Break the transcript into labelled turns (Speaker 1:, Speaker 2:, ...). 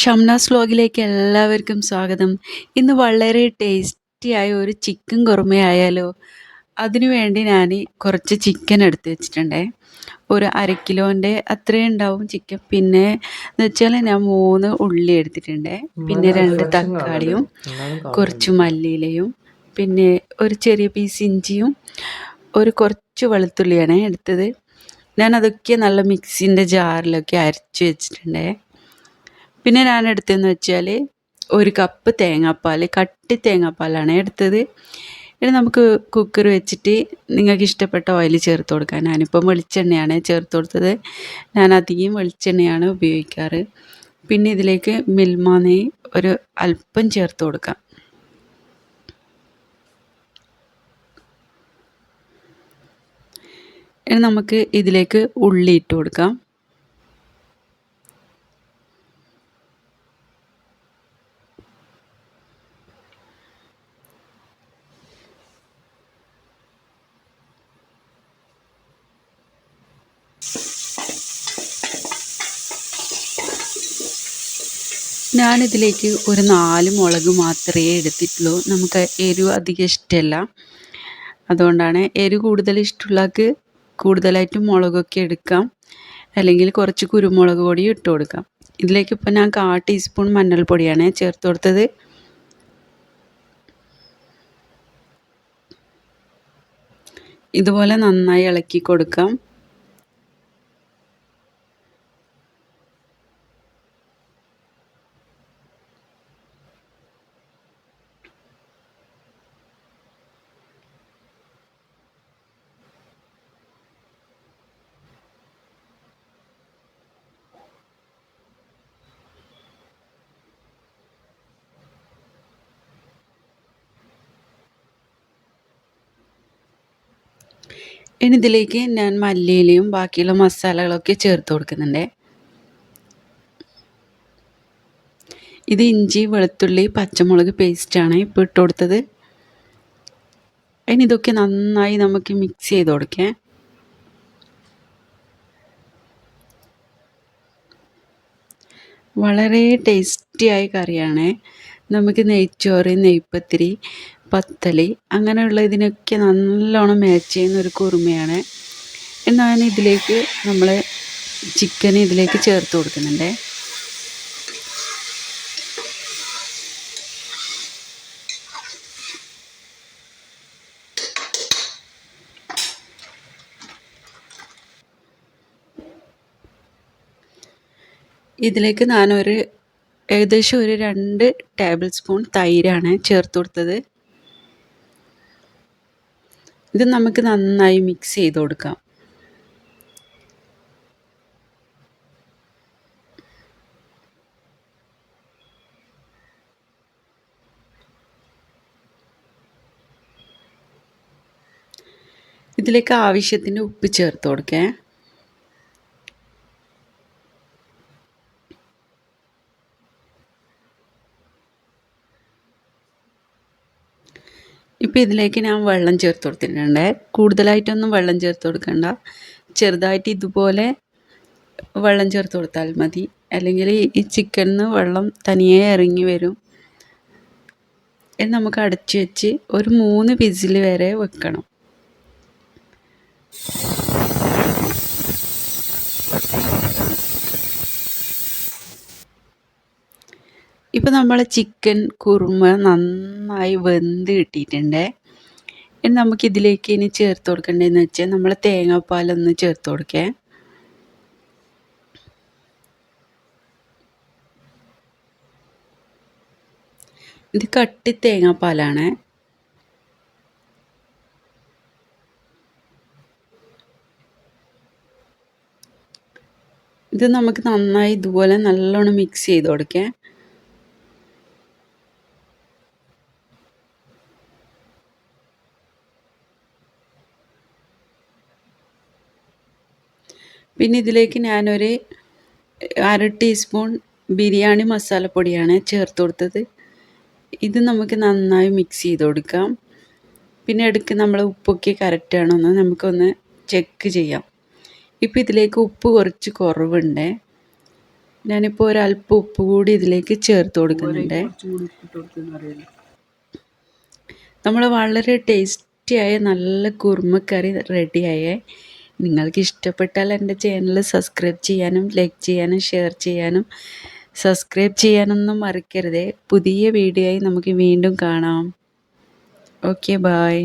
Speaker 1: ഷംനാസ് വ്ലോഗിലേക്ക് എല്ലാവർക്കും സ്വാഗതം. ഇന്ന് വളരെ ടേസ്റ്റിയായ ഒരു ചിക്കൻ കുറുമയായാലോ അതിനു വേണ്ടി ഞാൻ കുറച്ച് ചിക്കൻ എടുത്ത് വെച്ചിട്ടുണ്ടേ. ഒരു അര കിലോന്റെ അത്രയും ഉണ്ടാവും ചിക്കൻ. പിന്നെ എന്ന് വെച്ചാൽ ഞാൻ മൂന്ന് ഉള്ളി എടുത്തിട്ടുണ്ട്. പിന്നെ രണ്ട് തക്കാളിയും കുറച്ച് മല്ലിയിലയും പിന്നെ ഒരു ചെറിയ പീസ് ഇഞ്ചിയും ഒരു കുറച്ച് വെളുത്തുള്ളിയാണ് എടുത്തത്. ഞാൻ അതൊക്കെ നല്ല മിക്സിന്റെ ജാറിലൊക്കെ അരച്ച് വെച്ചിട്ടുണ്ടേ. പിന്നെ ഞാൻ എടുത്തതെന്ന് വെച്ചാൽ ഒരു കപ്പ് തേങ്ങാപ്പാൽ കട്ടി തേങ്ങാപ്പാലാണ് എടുത്തത്. ഇനി നമുക്ക് കുക്കർ വെച്ചിട്ട് നിങ്ങൾക്ക് ഇഷ്ടപ്പെട്ട ഓയിൽ ചേർത്ത് കൊടുക്കാം. ഞാനിപ്പം വെളിച്ചെണ്ണയാണ് ചേർത്ത് കൊടുത്തത്. ഞാൻ അധികം വെളിച്ചെണ്ണയാണ് ഉപയോഗിക്കാറ്. പിന്നെ ഇതിലേക്ക് മിൽമ ഒരു അല്പം ചേർത്ത് കൊടുക്കാം. ഇനി നമുക്ക് ഇതിലേക്ക് ഉള്ളി ഇട്ട് കൊടുക്കാം. ഞാനിതിലേക്ക് ഒരു നാല് മുളക് മാത്രമേ എടുത്തിട്ടുള്ളൂ. നമുക്ക് എരിവ് അധികം ഇഷ്ടമല്ല. അതുകൊണ്ടാണ് എരിവ് കൂടുതൽ ഇഷ്ടമുള്ളവർക്ക് കൂടുതലായിട്ട് മുളകൊക്കെ എടുക്കാം. അല്ലെങ്കിൽ കുറച്ച് കുരുമുളക് പൊടി ഇട്ട് കൊടുക്കാം. ഇതിലേക്ക് ഇപ്പോൾ ഞാൻ കാ ടീസ്പൂൺ മഞ്ഞൾപ്പൊടിയാണ് ചേർത്ത് കൊടുത്തത്. ഇതുപോലെ നന്നായി ഇളക്കി കൊടുക്കാം. ഇനി ഇതിലേക്ക് ഞാൻ മല്ലിയിലയും ബാക്കിയുള്ള മസാലകളൊക്കെ ചേർത്ത് കൊടുക്കുന്നുണ്ട്. ഇത് ഇഞ്ചി വെളുത്തുള്ളി പച്ചമുളക് പേസ്റ്റാണ് ഇപ്പോൾ ഇട്ട് കൊടുത്തത്. ഇനി ഇതൊക്കെ നന്നായി നമുക്ക് മിക്സ് ചെയ്ത് കൊടുക്കാം. വളരെ ടേസ്റ്റിയായ കറിയാണ്. നമുക്ക് നെയ്ച്ചോറ് നെയ്പ്പത്തിരി പത്തൽ അങ്ങനെയുള്ള ഇതിനൊക്കെ നല്ലോണം മാച്ച് ചെയ്യുന്ന ഒരു കുറുമയാണ്. ഞാൻ ഇതിലേക്ക് നമ്മൾ ചിക്കൻ ഇതിലേക്ക് ചേർത്ത് കൊടുക്കുന്നുണ്ട്. ഇതിലേക്ക് ഞാനൊരു ഏകദേശം ഒരു രണ്ട് ടേബിൾ സ്പൂൺ തൈരാണ് ചേർത്ത് കൊടുത്തത്. ഇത് നമുക്ക് നന്നായി മിക്സ് ചെയ്ത് കൊടുക്കാം. ഇതിലേക്ക് ആവശ്യത്തിന് ഉപ്പ് ചേർത്ത് കൊടുക്കേ. ഇപ്പോൾ ഇതിലേക്ക് ഞാൻ വെള്ളം ചേർത്ത് കൊടുത്തിട്ടുണ്ട്. കൂടുതലായിട്ടൊന്നും വെള്ളം ചേർത്ത് കൊടുക്കണ്ട. ചെറുതായിട്ട് ഇതുപോലെ വെള്ളം ചേർത്ത് കൊടുത്താൽ മതി. അല്ലെങ്കിൽ ഈ ചിക്കനിൽ വെള്ളം തനിയെ ഇറങ്ങി വരും. നമുക്ക് അടച്ചു വെച്ച് ഒരു മൂന്ന് വിസിൽ വരെ വെക്കണം. ഇപ്പോൾ നമ്മൾ ചിക്കൻ കുറുമ നന്നായി വെന്ത് കിട്ടിയിട്ടുണ്ട്. ഇനി നമുക്കിതിലേക്ക് ഇനി ചേർത്ത് കൊടുക്കേണ്ടതെന്ന് വെച്ചാൽ നമ്മൾ തേങ്ങാപ്പാലൊന്ന് ചേർത്ത് കൊടുക്കേ. ഇത് കട്ടി തേങ്ങാപ്പാലാണ്. ഇത് നമുക്ക് നന്നായി ഇതുപോലെ നല്ലോണം മിക്സ് ചെയ്ത് കൊടുക്കാം. പിന്നെ ഇതിലേക്ക് ഞാനൊരു അര ടീസ്പൂൺ ബിരിയാണി മസാലപ്പൊടിയാണ് ചേർത്ത് കൊടുത്തത്. ഇത് നമുക്ക് നന്നായി മിക്സ് ചെയ്ത് കൊടുക്കാം. പിന്നെ ഇടയ്ക്ക് നമ്മൾ ഉപ്പൊക്കെ കറക്റ്റ് ആണോ എന്ന് നമുക്കൊന്ന് ചെക്ക് ചെയ്യാം. ഇപ്പോൾ ഇതിലേക്ക് ഉപ്പ് കുറച്ച് കുറവുണ്ട്. ഞാനിപ്പോൾ ഒരല്പം ഉപ്പ് കൂടി ഇതിലേക്ക് ചേർത്ത് കൊടുക്കുന്നുണ്ട്. നമ്മൾ വളരെ ടേസ്റ്റിയായ നല്ല കുറുമക്കറി റെഡിയായേ നിങ്ങൾക്ക് ഇഷ്ടപ്പെട്ടാൽ എന്റെ ചാനൽ സബ്സ്ക്രൈബ് ചെയ്യാനും ലൈക്ക് ചെയ്യാനും ഷെയർ ചെയ്യാനും സബ്സ്ക്രൈബ് ചെയ്യാനൊന്നും മറക്കരുതേ. പുതിയ വീഡിയോ ആയി നമുക്ക് വീണ്ടും കാണാം. Okay bye